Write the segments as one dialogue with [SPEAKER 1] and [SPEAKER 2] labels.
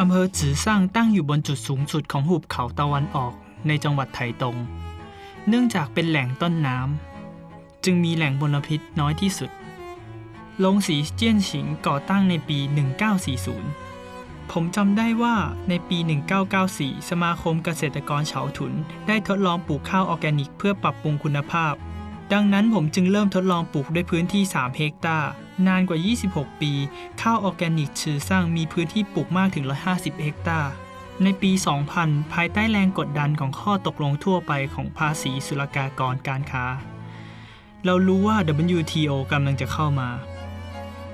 [SPEAKER 1] อำเภอจือซ่างตั้งอยู่บนจุดสูงสุดของหุบเขาตะวันออกในจังหวัดไถตง เนื่องจากเป็นแหล่งต้นน้ำจึงมีแหล่งมลพิษน้อยที่สุด ลงสีเจี้ยนฉิงก่อตั้งในปี 1940 ผมจำได้ว่าในปี 1994 สมาคมเกษตรกรเฉาถุน ได้ทดลองปลูกข้าวออร์แกนิก เพื่อปรับปรุงคุณภาพ ดังนั้นผมจึงเริ่มทดลองปลูกด้วยพื้นที่ 3 เฮกตาร์ นานกว่า 26 ปี ข้าวออร์แกนิกชื่อสร้างมีพื้นที่ปลูกมากถึง 150 เฮกตาร์ ในปี 2000 ภายใต้แรงกดดันของข้อตกลงทั่วไปของภาษีศุลกากรการค้า เรารู้ว่า WTO กำลังจะเข้ามา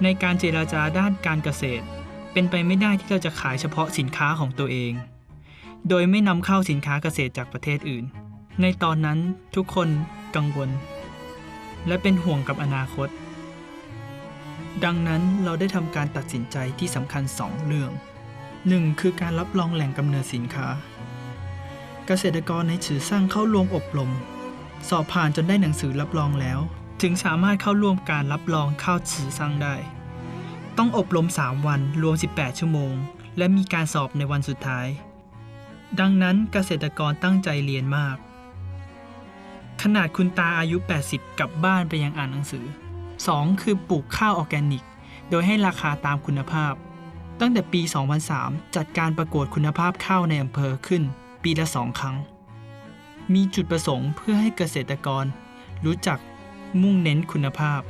[SPEAKER 1] ในการเจราจาด้านการเกษตร เป็นไปไม่ได้ที่เราจะขายเฉพาะสินค้าของตัวเอง โดยไม่นำเข้าสินค้าเกษตรจากประเทศอื่น ในตอนนั้นทุกคนกังวล และเป็นห่วงกับอนาคต ดังนั้นเราได้ทำการตัดสินใจที่สำคัญ 2 เรื่อง 1. คือการรับรองแหล่งกำเนิดสินค้า เกษตรกรในฉือสร้างเข้าร่วมอบรม สอบผ่านจนได้หนังสือรับรองแล้ว ถึงสามารถเข้าร่วมการรับรองข้าวฉือสร้างได้ ต้องอบรม 3 วันรวม 18 ชั่วโมง และมีการสอบในวันสุดท้าย ดังนั้นเกษตรกรตั้งใจเรียนมาก ขนาดคุณตาอายุ 80 กลับบ้านไปยังอ่านหนังสือ 2. คือปลูกข้าวออร์แกนิก โดยให้ราคาตามคุณภาพ ตั้งแต่ปี 2003 จัดการประกวดคุณภาพข้าวในอำเภอขึ้น ปีละสองครั้ง มีจุดประสงค์เพื่อให้เกษตรกร รู้จักมุ่งเน้นคุณภาพ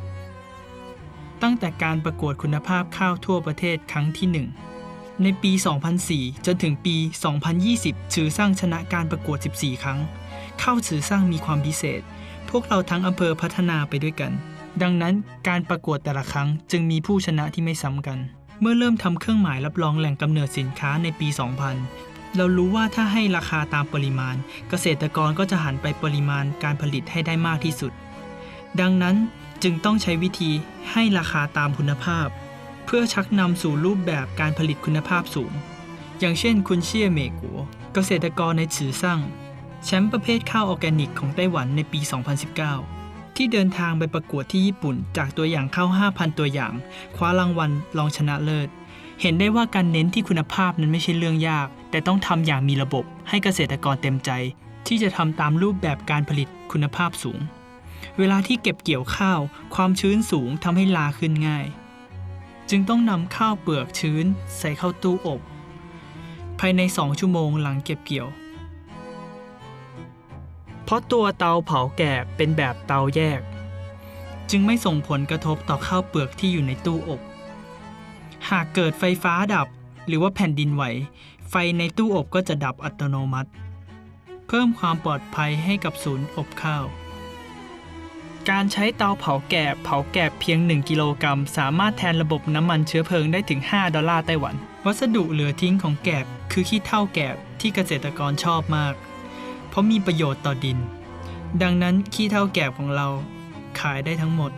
[SPEAKER 1] ตั้งแต่การประกวดคุณภาพข้าวทั่วประเทศครั้งที่ 1 ในปี 2004 จนถึงปี 2020ฉือสร้างชนะการประกวด 14 ครั้ง ข้าวฉือสร้างมีความพิเศษ พวกเราทั้งอำเภอพัฒนาไปด้วยกัน ดังนั้นการประกวดแต่ละครั้งจึงมีผู้ชนะที่ไม่ซ้ำกัน เมื่อเริ่มทำเครื่องหมายรับรองแหล่งกำเนิดสินค้าในปี 2000 เรารู้ว่าถ้าให้ราคาตามปริมาณ เกษตรกรก็จะหันไปปริมาณการผลิตให้ได้มากที่สุด ดังนั้นจึงต้องใช้วิธีให้ราคาตามคุณภาพ เพื่อชักนำสู่รูปแบบการผลิตคุณภาพสูง อย่างเช่นคุณเชี่ยเมกัวเกษตรกรในฉือซั่ง แชมป์ประเภทข้าวออร์แกนิกของไต้หวันในปี 2019 ที่เดินทางไปประกวดที่ญี่ปุ่น จากตัวอย่างข้าว 5,000 ตัวอย่าง คว้ารางวัลรองชนะเลิศ เห็นได้ว่าการเน้นที่คุณภาพนั้นไม่ใช่เรื่องยาก แต่ต้องทำอย่างมีระบบให้เกษตรกรเต็มใจ ที่จะทำตามรูปแบบการผลิตคุณภาพสูง เวลาที่เก็บเกี่ยวข้าว ความชื้นสูงทำให้ลาขึ้นง่าย จึงต้องนำข้าวเปลือกชื้น ใส่เข้าตู้อบ ภายใน 2 ชั่วโมงหลังเก็บเกี่ยว ราะตัวเตาเผาแกบเป็นแบบเตาแยก จึงไม่ส่งผลกระทบต่อข้าวเปลือกที่อยู่ในตู้อบ หากเกิดไฟฟ้าดับหรือว่าแผ่นดินไหว ไฟในตู้อบก็จะดับอัตโนมัติ เพิ่มความปลอดภัยให้กับศูนย์อบข้าว การใช้เตาเผาแกบเผาแกบเพียง 1 กิโลกรัม สามารถแทนระบบน้ำมันเชื้อเพลิงได้ถึง 5 ดอลลาร์ไต้หวัน วัสดุเหลือทิ้งของแกบคือขี้เถ้าแกบที่เกษตรกรชอบมาก เพราะมีประโยชน์ต่อดิน ดังนั้นขี้เถ้าแกบของเราขายได้ทั้งหมด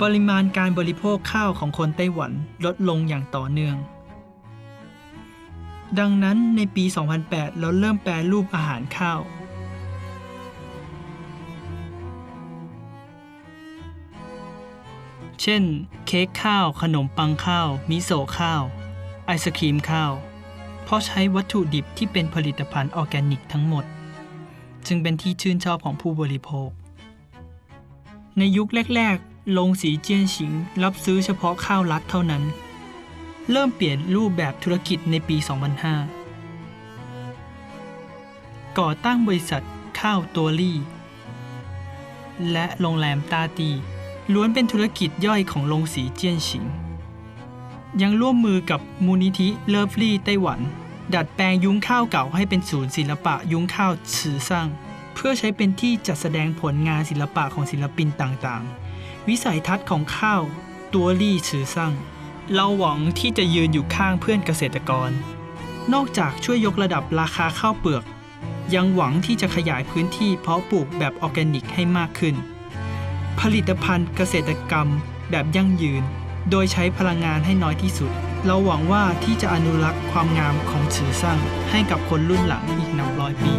[SPEAKER 1] ปริมาณการบริโภคข้าวของคนไต้หวันลดลงอย่างต่อเนื่อง ดังนั้นในปี 2008 เราเริ่มแปรรูปอาหารข้าวเช่น เค้กข้าว ขนมปังข้าว มิโซะข้าว ไอศครีมข้าว เพราะใช้วัตถุดิบที่เป็นผลิตภัณฑ์ออร์แกนิกทั้งหมด จึงเป็นที่ชื่นชอบของผู้บริโภค ในยุคแรกๆ ลงสีเจียนฉิง รับซื้อเฉพาะข้าวรัดเท่านั้น เริ่มเปลี่ยนรูปแบบธุรกิจในปี 2005 ก่อตั้งบริษัทข้าวตัวลี่ และโรงแรมตาตีล้วนเป็นธุรกิจย่อยของลงสีเจียนฉิง ยังร่วมมือกับมูลนิธิเลิฟลี่ไต้หวัน ดัดแปลงยุ้งข้าวเก่าให้เป็นศูนย์ศิลปะยุ้งข้าวฉือซ่าง เพื่อใช้เป็นที่จัดแสดงผลงานศิลปะของศิลปินต่างๆ วิสัยทัศน์ของข้าวตัวลี่ฉือซ่าง เราหวังที่จะยืนอยู่ข้างเพื่อนเกษตรกร นอกจากช่วยยกระดับราคาข้าวเปลือก ยังหวังที่จะขยายพื้นที่เพาะปลูกแบบออร์แกนิกให้มากขึ้น ผลิตภัณฑ์เกษตรกรรมแบบยั่งยืน โดยใช้พลังงานให้น้อยที่สุด เราหวังว่าที่จะอนุรักษ์ความงามของฉือซ่างให้กับคนรุ่นหลังอีกนับร้อยปี